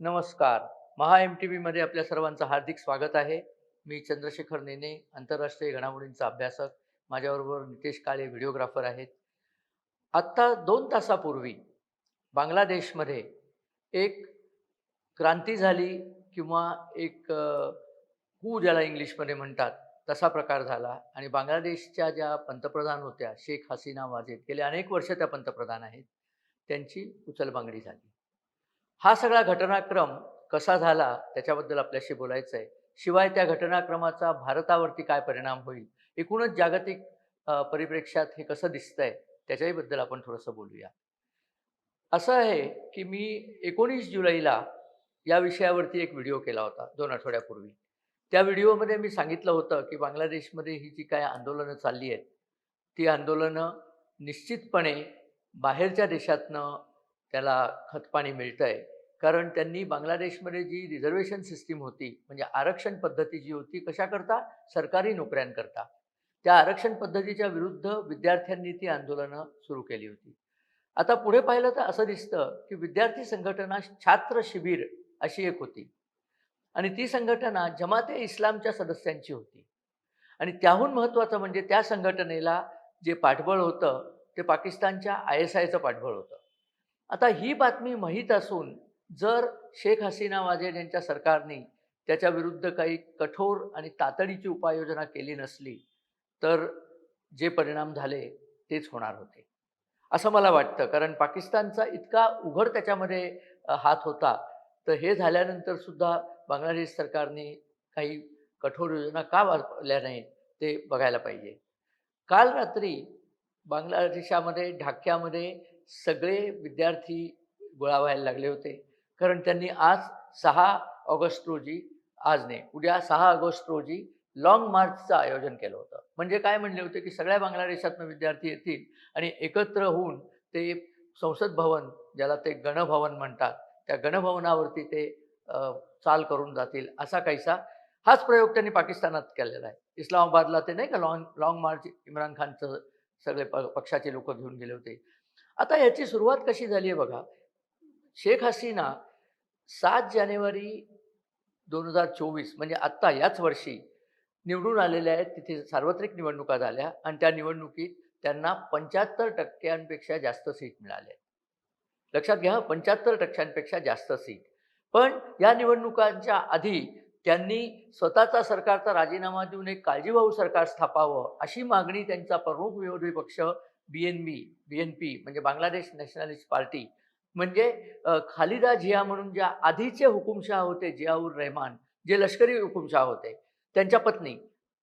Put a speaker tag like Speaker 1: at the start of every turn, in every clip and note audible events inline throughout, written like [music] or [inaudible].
Speaker 1: नमस्कार. महा M T व्हीमध्ये आपल्या सर्वांचं हार्दिक स्वागत आहे. मी चंद्रशेखर नेने आंतरराष्ट्रीय घडामोडींचा अभ्यासक. माझ्याबरोबर नितेश काळे व्हिडिओग्राफर आहेत. आत्ता दोन तासापूर्वी बांगलादेशमध्ये एक क्रांती झाली किंवा एक कू ज्याला इंग्लिशमध्ये म्हणतात तसा प्रकार झाला आणि बांगलादेशच्या ज्या पंतप्रधान होत्या शेख हसीना वाजेद गेले अनेक वर्ष त्या पंतप्रधान आहेत. त्यांची उचलबांगडी झाली. हा सगळा घटनाक्रम कसा झाला त्याच्याबद्दल आपल्याशी बोलायचं आहे शिवाय त्या घटनाक्रमाचा भारतावरती काय परिणाम होईल एकूणच जागतिक परिप्रेक्ष्यात हे कसं दिसतंय त्याच्याहीबद्दल आपण थोडंसं बोलूया. असं आहे की मी एकोणीस जुलैला या विषयावरती एक व्हिडिओ केला होता दोन आठवड्यापूर्वी. त्या व्हिडिओमध्ये मी सांगितलं होतं की बांगलादेशमध्ये ही जी काय आंदोलनं चालली आहेत ती आंदोलनं निश्चितपणे बाहेरच्या देशातनं त्याला खतपाणी मिळतं आहे कारण त्यांनी बांगलादेशमध्ये जी रिझर्वेशन सिस्टीम होती म्हणजे आरक्षण पद्धती जी होती कशाकरता? सरकारी नोकऱ्यांकरता. त्या आरक्षण पद्धतीच्या विरुद्ध विद्यार्थ्यांनी ती आंदोलनं सुरू केली होती. आता पुढे पाहिलं तर असं दिसतं की विद्यार्थी संघटना छात्र शिबिर अशी एक होती. आणि ती संघटना जमाते इस्लामच्या सदस्यांची होती. आणि त्याहून महत्त्वाचं म्हणजे त्या संघटनेला जे पाठबळ होतं ते पाकिस्तानच्या आय एस आयचं पाठबळ होतं. आता ही बातमी माहीत असून जर शेख हसीना वाजेद यांच्या सरकारने त्याच्या विरुद्ध काही कठोर आणि तातडीची उपाययोजना केली नसली तर जे परिणाम झाले तेच होणार होते. असं मला वाटतं कारण पाकिस्तानचा इतका उघड त्याच्यामध्ये हात होता तर हे झाल्यानंतर सुद्धा बांगलादेश सरकारने काही कठोर योजना का वापरल्या नाहीत ते बघायला पाहिजे. काल रात्री बांगलादेशामध्ये ढाक्यामध्ये सगळे विद्यार्थी गोळा व्हायला लागले होते. कारण त्यांनी आज सहा ऑगस्ट रोजी आज नाही उद्या सहा ऑगस्ट रोजी लॉंग मार्चचं आयोजन केलं होतं. म्हणजे काय म्हणले होते की सगळ्या बांगलादेशातनं विद्यार्थी येतील आणि एकत्र होऊन ते संसद भवन ज्याला ते गणभवन म्हणतात त्या गणभवनावरती ते चाल करून जातील असा काहीसा हाच प्रयोग त्यांनी पाकिस्तानात केलेला आहे. इस्लामाबादला ते नाही का लॉंग लॉंग मार्च इम्रान खानचं सगळे प पक्षाचे लोक घेऊन गेले होते. आता याची सुरुवात कशी झाली आहे बघा. शेख हसीना सात जानेवारी दोन हजार चोवीस म्हणजे आत्ता याच वर्षी निवडून आलेल्या आहेत. तिथे सार्वत्रिक निवडणुका झाल्या आणि त्या निवडणुकीत त्यांना पंच्याहत्तर टक्क्यांपेक्षा जास्त सीट मिळाल्या लक्षात घ्या पंच्याहत्तर टक्क्यांपेक्षा जास्त सीट. पण या निवडणुकांच्या आधी त्यांनी स्वतःचा सरकारचा राजीनामा देऊन एक काळजीभाऊ सरकार स्थापावं अशी मागणी त्यांचा प्रमुख विरोधी पक्ष B N B B N P म्हणजे बांगलादेश नॅशनलिस्ट पार्टी म्हणजे खालिदा झिया म्हणून ज्या आधीचे हुकुमशाह होते जियाउर रहमान जे लष्करी हुकुमशाह होते त्यांच्या पत्नी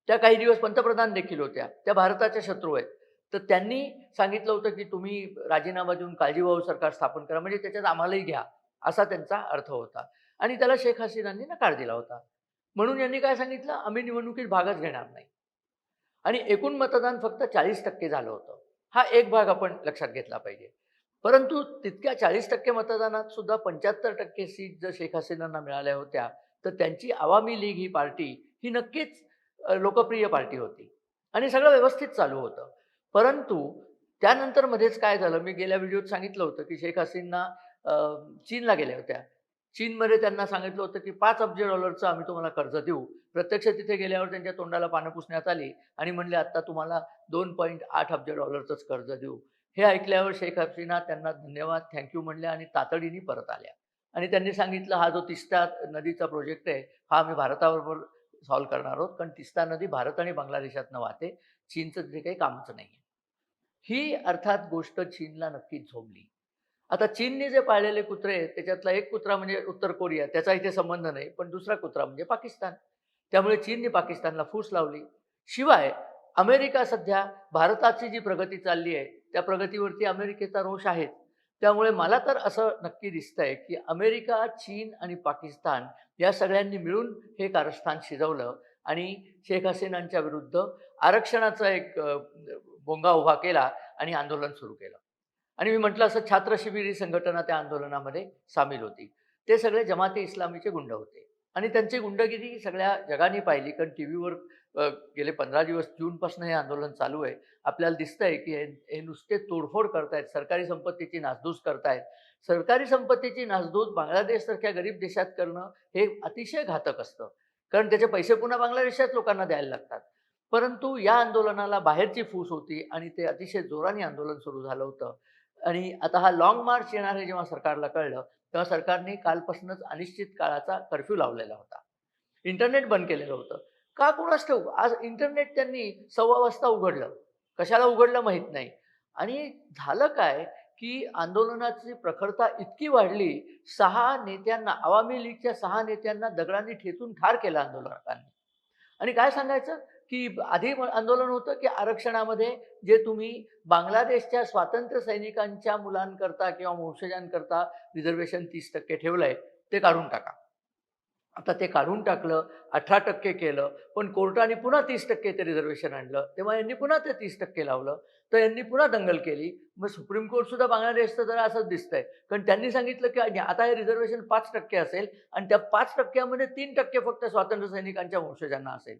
Speaker 1: त्या काही दिवस पंतप्रधान देखील होत्या त्या भारताच्या शत्रू आहेत. तर त्यांनी सांगितलं होतं की तुम्ही राजीनामा देऊन काळजीभाऊ सरकार स्थापन करा म्हणजे त्याच्यात आम्हालाही घ्या असा त्यांचा अर्थ होता. आणि त्याला शेख हसीनांनी नकार दिला होता. म्हणून यांनी काय सांगितलं? आम्ही निवडणुकीत भागच घेणार नाही. आणि एकूण मतदान फक्त चाळीस टक्के झालं होतं. हा एक भाग आपण लक्षात घेतला पाहिजे. परंतु तितक्या चाळीस टक्के मतदानात सुद्धा पंच्याहत्तर टक्के सीट जर शेख हसीनांना मिळाल्या होत्या तर त्यांची आवामी लीग ही पार्टी ही नक्कीच लोकप्रिय पार्टी होती. आणि सगळं व्यवस्थित चालू होतं. परंतु त्यानंतर मध्येच काय झालं? मी गेल्या व्हिडिओत सांगितलं होतं की शेख हसीना चीनला गेल्या होत्या. चीनमध्ये त्यांना सांगितलं होतं की पाच अब्ज डॉलरचं आम्ही तुम्हाला कर्ज देऊ. प्रत्यक्ष तिथे गेल्यावर त्यांच्या तोंडाला पानं पुसण्यात आली आणि म्हणले आत्ता तुम्हाला दोन पॉईंट आठ अब्ज डॉलरचंच कर्ज देऊ. हे ऐकल्यावर शेख हसीना त्यांना धन्यवाद थँक्यू म्हणल्या आणि तातडीने परत आल्या. आणि त्यांनी सांगितलं हा जो तिस्ता नदीचा प्रोजेक्ट आहे हा आम्ही भारताबरोबर सॉल्व्ह करणार आहोत कारण तिस्ता नदी भारत आणि बांगलादेशातनं वाहते चीनचं तिथे काही कामच नाही ही अर्थात गोष्ट चीनला नक्कीच झोंबली आता चीनने जे पाळलेले कुत्रे त्याच्यातला एक कुत्रा म्हणजे उत्तर कोरिया त्याचा इथे संबंध नाही पण दुसरा कुत्रा म्हणजे पाकिस्तान. त्यामुळे चीनने पाकिस्तानला फूस लावली. शिवाय अमेरिका सध्या भारताची जी प्रगती चालली आहे त्या प्रगतीवरती अमेरिकेचा रोष आहे. त्यामुळे मला तर असं नक्की दिसतंय की अमेरिका चीन आणि पाकिस्तान या सगळ्यांनी मिळून हे कारस्थान शिजवलं आणि शेख हसीनांच्या विरुद्ध आरक्षणाचा एक बोंगा उभा केला आणि आंदोलन सुरू केलं. आणि मी म्हटलं असं छात्र शिबिरी संघटना त्या आंदोलनामध्ये सामील होती. ते सगळे जमाते इस्लामीचे गुंड होते. आणि त्यांची गुंडगिरी सगळ्या जगाने पाहिली कारण टी व्हीवर गेले पंधरा दिवस जूनपासून हे आंदोलन चालू आहे. आपल्याला दिसतंय की हे हे नुसते तोडफोड करतायत सरकारी संपत्तीची नासधूस करतायत. सरकारी संपत्तीची नासधूस बांगलादेशसारख्या गरीब देशात करणं हे अतिशय घातक असतं. कारण त्याचे पैसे पुन्हा बांगलादेशात लोकांना द्यायला लागतात. परंतु या आंदोलनाला बाहेरची फूस होती आणि ते अतिशय जोराने आंदोलन सुरू झालं होतं. आणि आता हा लाँग मार्च येणार आहे जेव्हा सरकारला कळलं तेव्हा सरकारने कालपासूनच अनिश्चित काळाचा कर्फ्यू लावलेला होता. इंटरनेट बंद केलेलं होतं. का कोणाच ठेवू आज इंटरनेट त्यांनी सव्वा वाजता उघडलं. कशाला उघडलं माहीत नाही. आणि झालं काय की आंदोलनाची प्रखरता इतकी वाढली सहा नेत्यांना आवामी लीगच्या सहा नेत्यांना दगडांनी ठेचून ठार केलं आंदोलकांनी. आणि काय सांगायचं? की आधी आंदोलन होतं की आरक्षणामध्ये जे तुम्ही बांगलादेशच्या स्वातंत्र्य सैनिकांच्या मुलांकरता किंवा वंशजांकरता रिझर्वेशन तीस टक्के ठेवलंय ते काढून टाका. आता ते काढून टाकलं अठरा टक्के केलं पण कोर्टाने पुन्हा तीस टक्के ते रिझर्वेशन आणलं. तेव्हा यांनी पुन्हा ते तीस टक्के लावलं तर यांनी पुन्हा दंगल केली. मग सुप्रीम कोर्ट सुद्धा बांगलादेशचं जरा असंच दिसतंय. कारण त्यांनी सांगितलं की आता हे रिझर्वेशन पाच टक्के असेल आणि त्या पाच टक्क्यामध्ये तीन टक्के फक्त स्वातंत्र्य सैनिकांच्या वंशजांना असेल.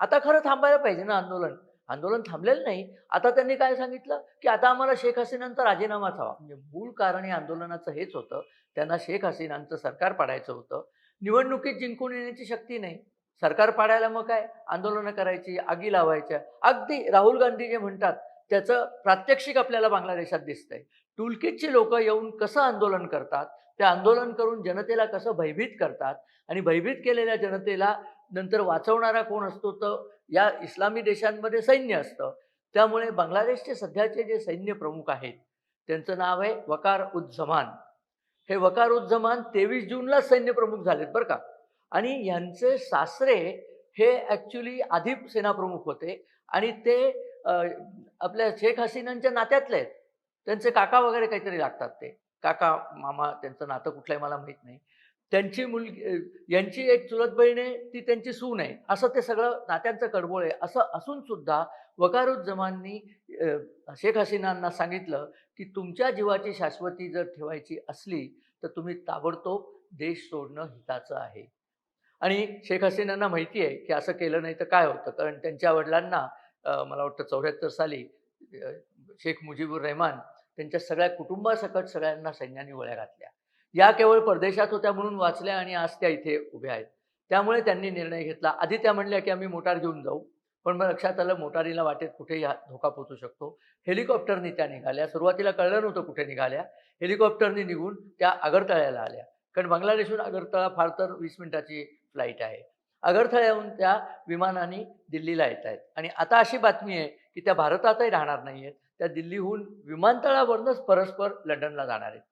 Speaker 1: आता खरं थांबायला पाहिजे ना आंदोलन. आंदोलन थांबलेलं नाही. आता त्यांनी काय सांगितलं? की आता आम्हाला शेख हसीनांचा राजीनामाच हवा. म्हणजे मूळ कारण या आंदोलनाचं हेच होतं. त्यांना शेख हसीनांचं सरकार पाडायचं होतं. निवडणुकीत जिंकून येण्याची शक्ती नाही. सरकार पाडायला मग काय? आंदोलनं करायची आगी लावायच्या. अगदी राहुल गांधी जे म्हणतात त्याचं प्रात्यक्षिक आपल्याला बांगलादेशात दिसतंय. टूलकिटची लोक येऊन कसं आंदोलन करतात? ते आंदोलन करून जनतेला कसं भयभीत करतात? आणि भयभीत केलेल्या जनतेला नंतर वाचवणारा कोण असतो? तर या इस्लामी देशांमध्ये सैन्य असतं. त्यामुळे बांगलादेशचे सध्याचे जे सैन्य प्रमुख आहेत त्यांचं नाव आहे वकार उज्जमान हे वकार उज्जमान तेवीस जूनला सैन्य प्रमुख झालेत बरं का? आणि यांचे सासरे हे ॲक्च्युली आधी सेनाप्रमुख होते. आणि ते आपल्या शेख हसीनांच्या नात्यातले आहेत. त्यांचे काका वगैरे काहीतरी लागतात ते. काका मामा त्यांचं नातं कुठलंही मला माहीत नाही. त्यांची मुलगी यांची एक चुलत बहीण आहे ती त्यांची सून आहे. असं ते सगळं नात्यांचं कडबोळ आहे. असं असून सुद्धा वकारुज्जमाननी शेख हसीनांना सांगितलं की तुमच्या जीवाची शाश्वती जर ठेवायची असली तर तुम्ही ताबडतोब देश सोडणं हिताचं आहे. आणि शेख हसीनांना माहिती आहे की असं केलं नाही तर काय होतं? कारण त्यांच्या वडिलांना मला वाटतं चौऱ्याहत्तर साली शेख मुजीबुर रहमान त्यांच्या सगळ्या कुटुंबासकट सगळ्यांना सैन्याने वळ्या घातल्या. या केवळ परदेशात होत्या म्हणून वाचल्या आणि आज त्या इथे उभ्या आहेत. त्यामुळे त्यांनी निर्णय घेतला. आधी त्या म्हणल्या की आम्ही मोटार घेऊन जाऊ पण मग लक्षात आलं मोटारीला वाटेत कुठेही धोका पोचू शकतो. हेलिकॉप्टरनी त्या निघाल्या. सुरुवातीला कळलं नव्हतं कुठे निघाल्या. हेलिकॉप्टरनी निघून त्या आगरतळ्याला आल्या. कारण बांगलादेशहून आगरतळा फार तर वीस मिनिटाची फ्लाईट आहे. अगरथळ्याहून त्या विमानाने दिल्लीला येत आहेत आणि आता अशी बातमी आहे की त्या भारतातही राहणार नाही आहेत त्या दिल्लीहून विमानतळावरूनच परस्पर लंडनला जाणार आहेत.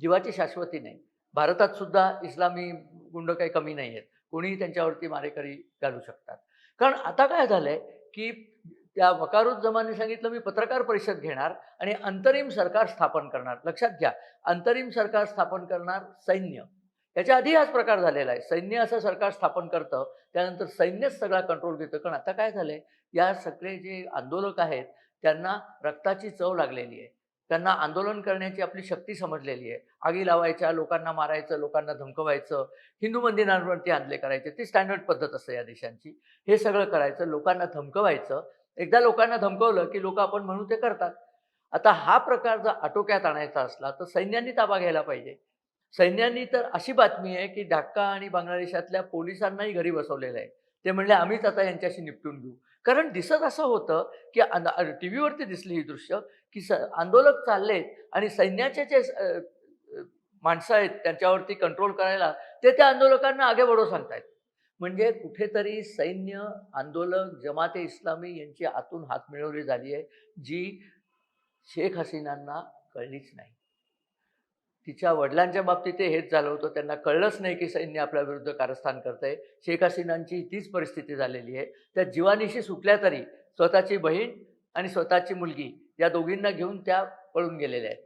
Speaker 1: जीवाची शाश्वती नाही. भारतात सुद्धा इस्लामी गुंड काही कमी नाही आहेत कोणीही त्यांच्यावरती मारेकरी घालू शकतात. कारण आता काय झालंय की त्या वकारुज्जमाने सांगितलं मी पत्रकार परिषद घेणार आणि अंतरिम सरकार स्थापन करणार. लक्षात घ्या अंतरिम सरकार स्थापन करणार सैन्य. याच्या आधी हाच प्रकार झालेला आहे. सैन्य असं सरकार स्थापन करतं त्यानंतर सैन्यच सगळा कंट्रोल घेतं. कारण आता काय झालंय? या सगळे जे आंदोलक आहेत त्यांना रक्ताची चव लागलेली आहे. त्यांना आंदोलन करण्याची आपली शक्ती समजलेली आहे. आगी लावायच्या लोकांना मारायचं लोकांना धमकवायचं हिंदू मंदिरांवरती हल्ले करायचे. ती स्टँडर्ड पद्धत असते या देशांची. हे सगळं करायचं लोकांना धमकवायचं. एकदा लोकांना धमकवलं की लोक आपण म्हणू ते करतात. आता हा प्रकार जर आटोक्यात आणायचा असला तर सैन्यांनी ताबा घ्यायला पाहिजे. सैन्यांनी तर अशी बातमी आहे की ढाका आणि बांगलादेशातल्या पोलिसांनाही घरी बसवलेलं आहे. ते म्हणले आम्हीच आता यांच्याशी निपटून घेऊ. कारण दिसत असं होतं की टी व्हीवरती दिसली ही दृश्य की स आंदोलक चाललेत आणि सैन्याचे जे माणसं आहेत त्यांच्यावरती कंट्रोल करायला ते त्या आंदोलकांना आगे बडो सांगतायत. म्हणजे कुठेतरी सैन्य आंदोलक जमाते इस्लामी यांची आतून हात मिळवली झाली आहे जी शेख हसीनांना कळलीच नाही. तिच्या वडिलांच्या बाबतीत ते हेच झालं होतं. त्यांना कळलंच नाही की सैन्य आपल्या विरुद्ध कारस्थान करतंय. शेख हसीनांची तीच परिस्थिती झालेली आहे. त्या जीवानीशी सुटल्या तरी स्वतःची बहीण आणि स्वतःची मुलगी या दोघींना घेऊन त्या पळून गेलेल्या आहेत.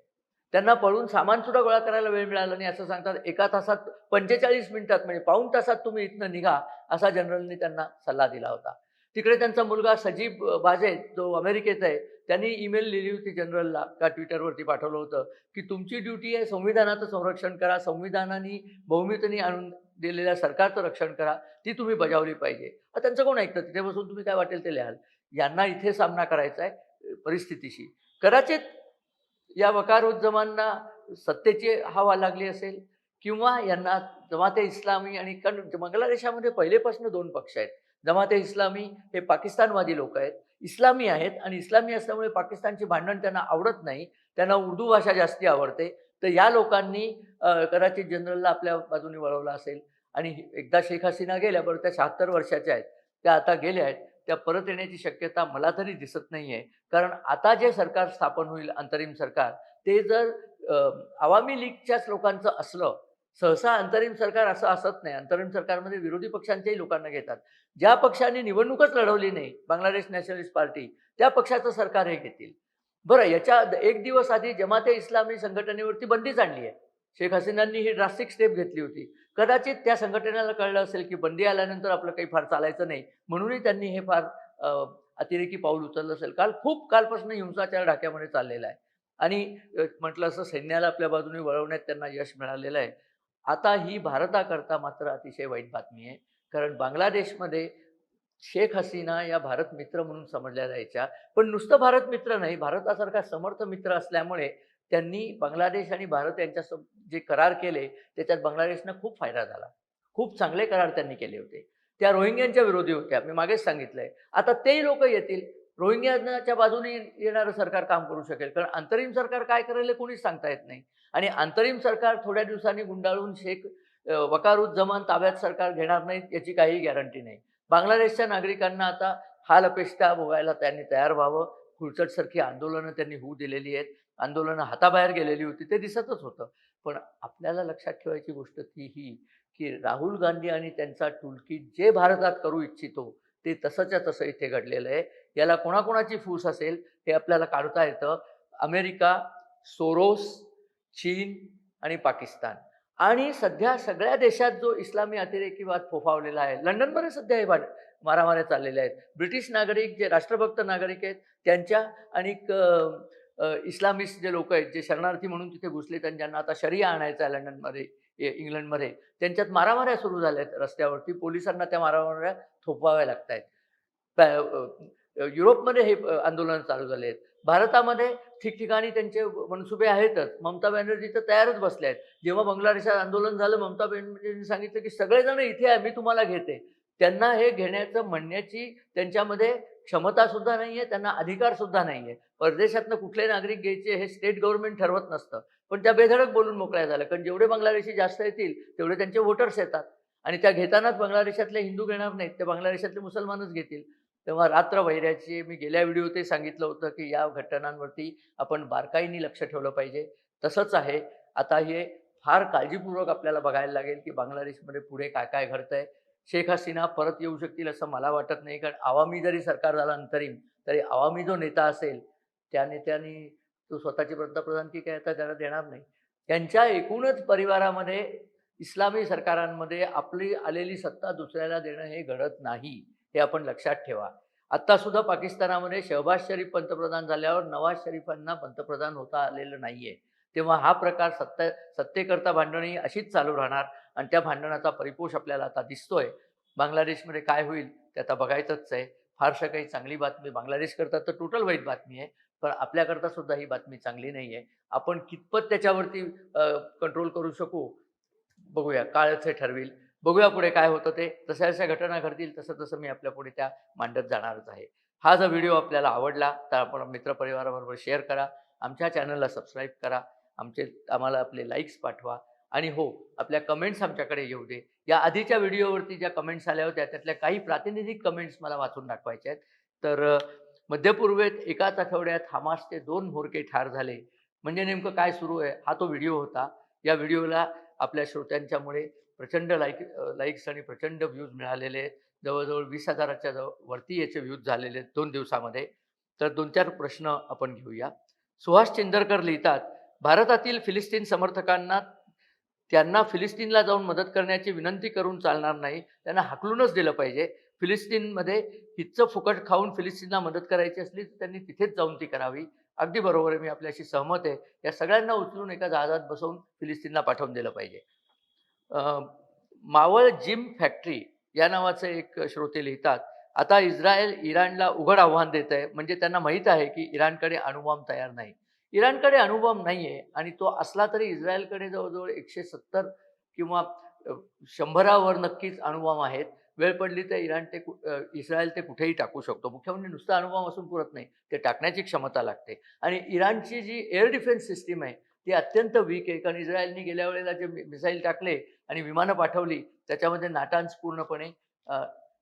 Speaker 1: त्यांना पळून सामान सुद्धा गोळा करायला वेळ मिळाला नाही असं सांगतात. एका तासात पंचेचाळीस मिनिटात म्हणजे पाऊण तासात तुम्ही इथनं निघा असा जनरलनी त्यांना सल्ला दिला होता. तिकडे त्यांचा मुलगा सजीब बाजे जो अमेरिकेचा आहे त्यांनी ईमेल लिहिली होती जनरलला का ट्विटरवरती पाठवलं होतं की तुमची ड्युटी आहे संविधानाचं संरक्षण करा संविधानाने बहुमितनी आणून दिलेल्या सरकारचं रक्षण करा ती तुम्ही बजावली पाहिजे. त्यांचं कोण ऐकतं? तिथे बसून तुम्ही काय वाटेल ते लिहाल. यांना इथे सामना करायचा आहे परिस्थितीशी. कदाचित या वकारुज्जमांना सत्तेची हवा लागली असेल किंवा यांना जमाते इस्लामी आणि कारण बांगलादेशामध्ये पहिलेपासून दोन पक्ष आहेत. जमाते इस्लामी हे पाकिस्तानवादी लोक आहेत. इस्लामी आहेत आणि इस्लामी असल्यामुळे पाकिस्तानची भांडण त्यांना आवडत नाही. त्यांना उर्दू भाषा जास्ती आवडते. तर या लोकांनी अ, कराची जनरलला आपल्या बाजूने वळवलं असेल आणि एकदा शेख हसीना गेल्या बरं त्या शहात्तर वर्षाच्या आहेत. त्या आता गेल्या आहेत. त्या परत येण्याची शक्यता मला तरी दिसत नाही आहे कारण आता जे सरकार स्थापन होईल अंतरिम सरकार ते जर आवामी लीगच्याच लोकांचं असलं सहसा अंतरिम सरकार असं असत नाही. अंतरिम सरकारमध्ये विरोधी पक्षांच्याही लोकांना घेतात. ज्या पक्षाने निवडणूकच लढवली नाही बांगलादेश नॅशनलिस्ट पार्टी त्या पक्षाचं सरकार हे घेतील. बरं याच्या एक दिवस आधी जमाते इस्लामी संघटनेवरती बंदीच आणली आहे. शेख हसीनांनी ही ड्रास्टिक स्टेप घेतली होती. कदाचित त्या संघटनेला कळलं असेल की बंदी आल्यानंतर आपलं काही फार चालायचं नाही म्हणूनही त्यांनी हे फार अतिरेकी पाऊल उचललं असेल. काल खूप कालपासून हिंसाचार ढाक्यामध्ये चाललेला आहे. आणि म्हटलं असं सैन्याला आपल्या बाजूने वळवण्यात त्यांना यश मिळालेलं आहे. आता ही भारताकरता मात्र अतिशय वाईट बातमी आहे. कारण बांगलादेशमध्ये शेख हसीना या भारत मित्र म्हणून समजल्या जायच्या. पण नुसतं भारत मित्र नाही भारतासारखा समर्थ मित्र असल्यामुळे त्यांनी बांगलादेश आणि भारत यांच्या जे करार केले त्याच्यात बांगलादेशनं खूप फायदा झाला. खूप चांगले करार त्यांनी केले होते. त्या रोहिंग्यांच्या विरोधी होत्या. मी मागेच सांगितलंय. आता तेही लोक येतील. रोहिंग्याच्या बाजूने येणारं सरकार काम करू शकेल. कारण अंतरिम सरकार काय करेल हे कोणीच सांगता येत नाही. आणि अंतरिम सरकार थोड्या दिवसांनी गुंडाळून शेख अ, वकारुज्जमान ताब्यात सरकार घेणार नाही याची काही गॅरंटी नाही. बांगलादेशच्या नागरिकांना आता हाल अपेक्षा भोगायला त्यांनी तयार व्हावं. खुळचटसारखी आंदोलनं त्यांनी होऊ दिलेली आहेत. आंदोलनं हाताबाहेर गेलेली होती ते दिसतच होतं. पण आपल्याला लक्षात ठेवायची गोष्ट ती ही की राहुल गांधी आणि त्यांचा टुलकी जे भारतात करू इच्छितो ते तसंच्या तसं इथे घडलेलं आहे. याला कोणाकोणाची फूस असेल हे आपल्याला काढता येतं. अमेरिका सोरोस चीन आणि पाकिस्तान. आणि सध्या सगळ्या देशात जो इस्लामी अतिरेकीवाद फोफावलेला आहे लंडनमध्ये सध्या हे वाट मारामाऱ्या चाललेल्या आहेत. ब्रिटिश नागरिक जे राष्ट्रभक्त नागरिक आहेत त्यांच्या आणि इस्लामिस्ट जे लोक आहेत जे शरणार्थी म्हणून तिथे घुसले त्यांना आता शरिया आणायचा आहे लंडनमध्ये. इंग्लंडमध्ये. त्यांच्यात मारामाऱ्या सुरू झाल्या आहेत रस्त्यावरती. पोलिसांना त्या मारामाऱ्या थोपवाव्या लागत आहेत युरोपमध्ये हे आंदोलन चालू झाले आहेत. भारतामध्ये ठिकठिकाणी त्यांचे मनसुबे आहेतच. ममता बॅनर्जी तर तयारच बसल्या आहेत जेव्हा बांगलादेशात आंदोलन झालं ममता बॅनर्जींनी सांगितलं की सगळेजण इथे आहे मी तुम्हाला घेते. त्यांना हे घेण्याचं म्हणण्याची त्यांच्यामध्ये क्षमता सुद्धा नाही आहे त्यांना अधिकार सुद्धा नाही आहे परदेशातनं कुठले नागरिक घ्यायचे हे स्टेट गव्हर्नमेंट ठरवत नसतं. पण त्या बेधडक बोलून मोकळ्या झाल्या. कारण जेवढे बांगलादेशी जास्त येतील तेवढे त्यांचे वोटर्स येतात. आणि त्या घेतानाच बांगलादेशातले हिंदू घेणार नाहीत ते बांगलादेशातले मुसलमानच घेतील. तेव्हा रात्र वैऱ्याचे मी गेल्या व्हिडिओ ते सांगितलं होतं की या घटनांवरती आपण बारकाईने लक्ष ठेवलं पाहिजे. तसंच आहे. आता हे फार काळजीपूर्वक आपल्याला बघायला लागेल की बांगलादेशमध्ये पुढे काय काय घडतंय. शेख हसीना परत येऊ शकतील असं मला वाटत नाही. कारण आवामी जरी सरकार झाला अंतरिम तरी आवामी जो नेता असेल त्या नेत्याने तो स्वतःची पंतप्रधान की काय आता त्याला देणार नाही. त्यांच्या एकूणच परिवारामध्ये इस्लामी सरकारांमध्ये आपली आलेली सत्ता दुसऱ्याला देणं हे घडत नाही हे आपण लक्षात ठेवा. आत्ता सुद्धा पाकिस्तानामध्ये शहबाज शरीफ पंतप्रधान झाल्यावर नवाज शरीफांना पंतप्रधान होता आलेलं नाहीये. तेव्हा हा प्रकार सत्ता सत्तेकरता भांडणी अशीच चालू राहणार आणि त्या भांडणाचा परिपोष आपल्याला आता दिसतोय. बांगलादेशमध्ये काय होईल ते आता बघायचंच आहे. फारशा काही चांगली बातमी बांगलादेशकरता तर टोटल वाईट बातमी आहे. पण आपल्याकरता सुद्धा ही बातमी चांगली नाही आहे आपण कितपत त्याच्यावरती कंट्रोल करू शकू? बघूया. काळच हे ठरविल. बघूया पुढे काय होतं ते. जशा जशा घटना घडतील तसं तसं मी आपल्या पुढे त्या मांडत जाणारच आहे. हा जर व्हिडिओ आपल्याला आवडला तर आपण मित्रपरिवाराबरोबर शेअर करा. आमच्या चॅनलला सबस्क्राईब करा. आमचे आम्हाला आपले लाईक्स पाठवा. आणि हो आपल्या कमेंट्स आमच्याकडे येऊ दे. या आधीच्या व्हिडिओवरती ज्या कमेंट्स आल्या होत्या त्यातल्या काही प्रातिनिधिक कमेंट्स मला वाचून दाखवायच्या आहेत. तर मध्यपूर्वेत एकाच आठवड्यात हमासचे दोन म्होरके ठार झाले. म्हणजे नेमकं काय सुरू आहे? हा तो व्हिडिओ होता. या व्हिडिओला आपल्या श्रोत्यांच्यामुळे प्रचंड लाईक लाईक्स आणि प्रचंड व्ह्यूज मिळालेले आहेत. जवळजवळ वीस हजाराच्या जवळ वरती याचे व्ह्यूज झालेले आहेत दोन दिवसामध्ये. तर दोन चार प्रश्न आपण घेऊया. सुहास चिंदरकर लिहितात भारतातील फिलिस्तीन समर्थकांना त्यांना फिलिस्तीनला जाऊन मदत करण्याची विनंती करून चालणार नाही. त्यांना हाकलूनच दिलं पाहिजे. फिलिस्तीनमध्ये हिच्चं फुकट खाऊन फिलिस्तीनला मदत करायची असली तर त्यांनी तिथेच जाऊन ती करावी. अगदी बरोबर आहे मी आपल्याशी सहमत आहे. या सगळ्यांना उचलून एका जहाजात बसवून फिलिस्तीनला पाठवून दिलं पाहिजे. मावळ जिम फॅक्टरी या नावाचं एक श्रोते लिहितात आता इस्रायल इराणला उघड आव्हान देत आहे म्हणजे त्यांना माहीत आहे की इराणकडे अणुबॉम्ब तयार नाही. इराणकडे अणुबॉम्ब नाही आहे आणि तो असला तरी इस्रायलकडे जवळजवळ एकशे सत्तर किंवा शंभरावर नक्कीच अणुबॉम्ब आहेत. वेळ पडली तर इराण ते कु- इस्रायल ते कुठेही टाकू शकतो. मुख्य म्हणजे नुसता अणुबॉम्ब असून पुरत नाही. ते टाकण्याची क्षमता लागते. आणि इराणची जी एअर डिफेन्स सिस्टीम आहे ती अत्यंत वीक आहे. कारण इस्रायलनी गेल्या वेळेला जे मिसाईल टाकले आणि विमानं पाठवली त्याच्यामध्ये नाटांज पूर्णपणे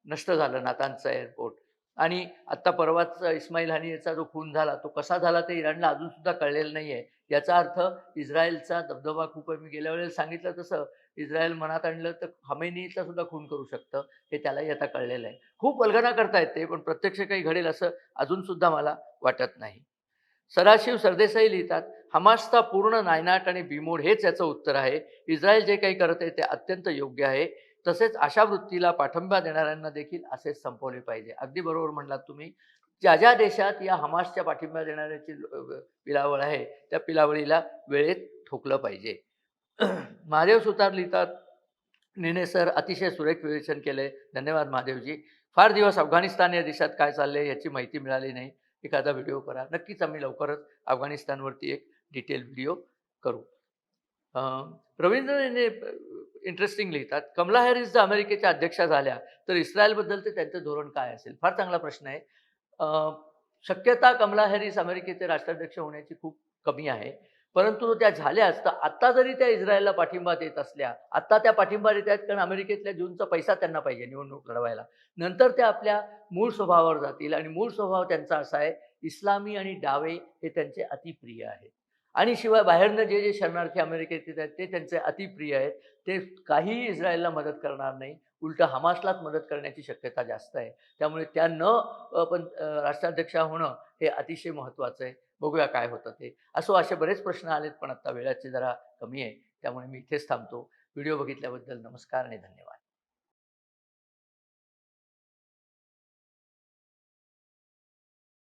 Speaker 1: नष्ट झालं नातांचं एअरपोर्ट आणि आत्ता परवाच इस्माईल हानीचा जो खून झाला तो कसा झाला ते इराणला अजून सुद्धा कळलेलं नाही आहे याचा अर्थ इस्रायलचा दबदबा खूप आहे. मी गेल्या वेळेला सांगितलं तसं इस्रायल मनात आणलं तर हमेनीचा सुद्धा खून करू शकतं हे त्यालाही आता कळलेलं आहे. खूप वल्गना करता येते पण प्रत्यक्ष काही घडेल असं अजून सुद्धा मला वाटत नाही. सदाशिव सरदेसाई लिहितात हमासचा पूर्ण नायनाट आणि बिमोड हेच याचं उत्तर आहे. इस्रायल जे काही करत आहे ते अत्यंत योग्य आहे. तसेच अशा वृत्तीला पाठिंबा देणाऱ्यांना देखील असेच संपवले पाहिजे. अगदी बरोबर म्हणलात तुम्ही. ज्या ज्या देशात या हमासच्या पाठिंबा देणाऱ्याची पिलावळ आहे त्या पिलावळीला वेळेत ठोकलं पाहिजे. [clears throat] महादेव सुतार लिहितात. निने सर अतिशय सुरेख विवेचन केले धन्यवाद महादेवजी. फार दिवस अफगाणिस्तान या देशात काय चालले याची माहिती मिळाली नाही. एखादा व्हिडिओ करा. नक्कीच आम्ही लवकरच अफगाणिस्तानवरती एक डिटेल व्हिडिओ करू. रवींद्रने इंटरेस्टिंग लिहितात. कमला हॅरिस जर अमेरिकेच्या अध्यक्षा झाल्या तर इस्रायलबद्दलचे त्यांचं धोरण काय असेल? फार चांगला प्रश्न आहे. शक्यता कमला हॅरिस अमेरिकेचे राष्ट्राध्यक्ष होण्याची खूप कमी आहे. परंतु त्या झाल्याच तर आत्ता जरी त्या इस्रायलला पाठिंबा देत असल्या आत्ता त्या पाठिंबा देत आहेत कारण अमेरिकेतल्या जूनचा पैसा त्यांना पाहिजे निवडणूक लढवायला. नंतर त्या आपल्या मूळ स्वभावावर जातील आणि मूळ स्वभाव त्यांचा असा आहे इस्लामी आणि डावे हे त्यांचे अतिप्रिय आहेत. आणि शिवाय बाहेरनं जे जे शरणार्थी अमेरिकेत येत आहेत ते त्यांचे अतिप्रिय आहेत. ते काहीही इस्रायलला मदत करणार नाही. उलटं हमासलाच मदत करण्याची शक्यता जास्त आहे. त्यामुळे त्या न पण राष्ट्राध्यक्षा होणं हे अतिशय महत्त्वाचं आहे. बघूया काय होतं ते. असो असे बरेच प्रश्न आलेत पण आता वेळाचे जरा कमी आहे त्यामुळे मी इथेच थांबतो. व्हिडिओ बघितल्याबद्दल नमस्कार आणि धन्यवाद.